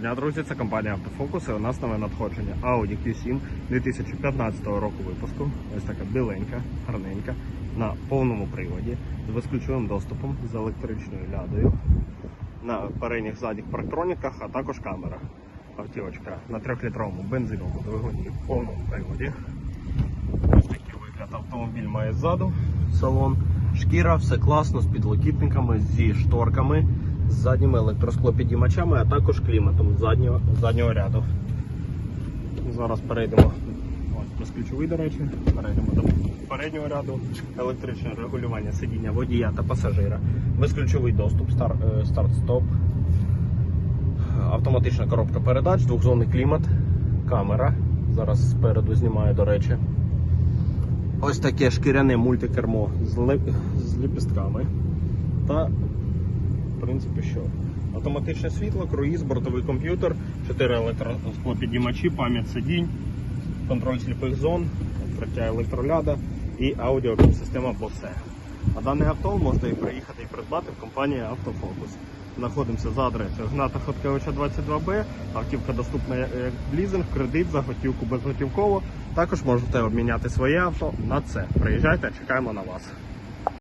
Дня, друзі, це компанія Автофокус і у нас нове надходження Audi Q7 2015 року випуску. Ось така біленька, гарненька, на повному приводі, з безключовим доступом, з електричною лядою, на передніх задніх парктроніках, а також камера. Автівочка на 3-літровому бензиновому двигуні в повному приводі. Ось такий вигляд автомобіль має ззаду, салон. Шкіра, все класно, з підлокітниками, зі шторками, з задніми електросклопідіймачами, а також кліматом заднього, заднього ряду. Зараз перейдемо. Ось безключовий, до речі, перейдемо до переднього ряду, електричне регулювання сидіння водія та пасажира, безключовий доступ, е, старт-стоп, автоматична коробка передач, двохзонний клімат, камера. Зараз спереду знімаю, до речі. Ось таке шкіряне мультикермо з, лип... з ліпістками. Та, принципі, що? Автоматичне світло, круїз, бортовий комп'ютер, 4 електросклопідіймачі, пам'ять сидінь, контроль сліпих зон, відкриття електроляда і аудіосистема Bose. А дане авто можна і приїхати і придбати в компанії Автофокус. Знаходимося за адресою Гната Хоткевича 22Б. Автівка доступна як лізинг, кредит, за готівку безготівково. Також можете обміняти своє авто на це. Приїжджайте, чекаємо на вас.